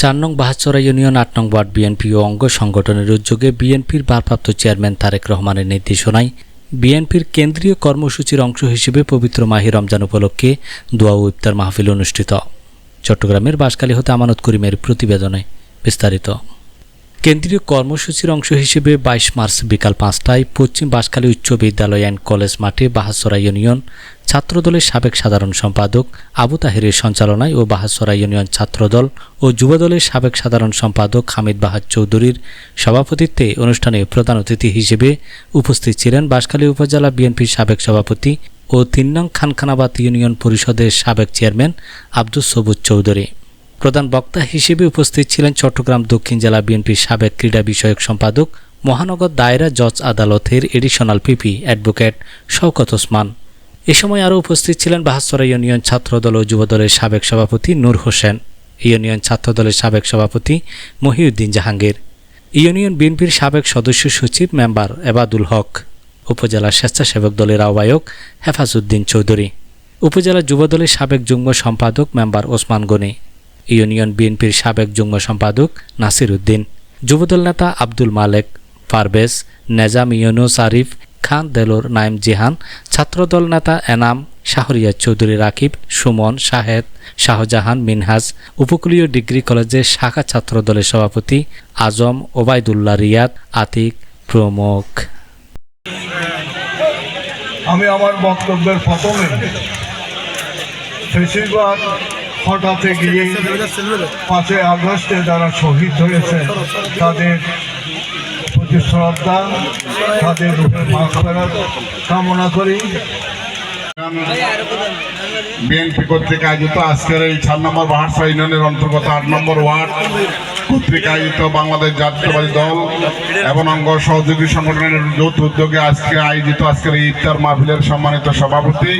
চার নং বাহাচরা ইউনিয়ন, আট নং ওয়ার্ড বিএনপি ও অঙ্গ সংগঠনের উদ্যোগে বিএনপির ভারপ্রাপ্ত চেয়ারম্যান তারেক রহমানের নির্দেশনায় বিএনপির কেন্দ্রীয় কর্মসূচির অংশ হিসেবে পবিত্র মাহি রমজান উপলক্ষে দোয়া ও ইফতার মাহফিল অনুষ্ঠিত। চট্টগ্রামের বাঁশখালী হতে আমানত করিমের প্রতিবেদনে বিস্তারিত। কেন্দ্রীয় কর্মসূচির অংশ হিসেবে বাইশ মার্চ বিকাল পাঁচটায় পশ্চিম বাঁশখালী উচ্চ বিদ্যালয় অ্যান্ড কলেজ মাঠে বাহাসরা ইউনিয়ন ছাত্রদলের সাবেক সাধারণ সম্পাদক আবু তাহেরের সঞ্চালনায় ও বাহাসরা ইউনিয়ন ছাত্রদল ও যুবদলের সাবেক সাধারণ সম্পাদক হামিদ বাহাদ চৌধুরীর সভাপতিত্বে অনুষ্ঠানে প্রধান অতিথি হিসেবে উপস্থিত ছিলেন বাঁশখালী উপজেলা বিএনপির সাবেক সভাপতি ও তিন নং খানখানাবাদ ইউনিয়ন পরিষদের সাবেক চেয়ারম্যান আব্দুস সবুজ চৌধুরী। প্রধান বক্তা হিসেবে উপস্থিত ছিলেন চট্টগ্রাম দক্ষিণ জেলা বিএনপির সাবেক ক্রীড়া বিষয়ক সম্পাদক মহানগর দায়রা জজ আদালতের additional PP advocate Shawkat Osman. এ সময় আরও উপস্থিত ছিলেন বাহাস্তরা ইউনিয়ন ছাত্রদল ও যুবদলের সাবেক সভাপতি নূর হোসেন, ইউনিয়ন ছাত্রদলের সাবেক সভাপতি মহিউদ্দিন জাহাঙ্গীর, ইউনিয়ন বিএনপির সাবেক সদস্য সচিব মেম্বার এবাদুল হক, উপজেলা স্বেচ্ছাসেবক দলের আহ্বায়ক হেফাজউদ্দিন চৌধুরী, উপজেলা যুবদলের সাবেক যুগ্ম সম্পাদক মেম্বার ওসমান গনি ইউনিয়ন বিএনপির সাবেক যুগ্ম সম্পাদক নাসির উদ্দিন, যুবদল নেতা আব্দুল মালেক পারভেজ নেজাম ইউনুস আরিফ, খান দেলোর নাইম জিহান, ছাত্রদল নেতা এনাম শাহরিয়া চৌধুরী রাকিব, সুমন শাহেদ, শাহজাহান মিনহাজ, উপকূলীয় ডিগ্রি কলেজের শাখা ছাত্রদলের সভাপতি আজম ওবায়দুল্লাহ রিয়াদ আতিক প্রমুখ। আমি আমার বক্তব্যের প্রথমে বেশিরভাগ হঠাৎ গিয়ে পাঁচই আগস্টে যারা শহীদ হয়েছে তাদের প্রতি শ্রদ্ধা তাদের রূপে মাফ কামনা করি। বিএনপি কর্তৃক আয়োজিত আজকের এই চার নম্বর বাহার ইউনিয়নের অন্তর্গত আট নম্বর ওয়ার্ড আয়োজিত বাংলাদেশ জাতীয়বাদী দল এবং অঙ্গ সহযোগী সংগঠনের যৌথ উদ্যোগে আজকে আয়োজিত আজকের ইফতার মাহফিলের সম্মানিত সভাপতি।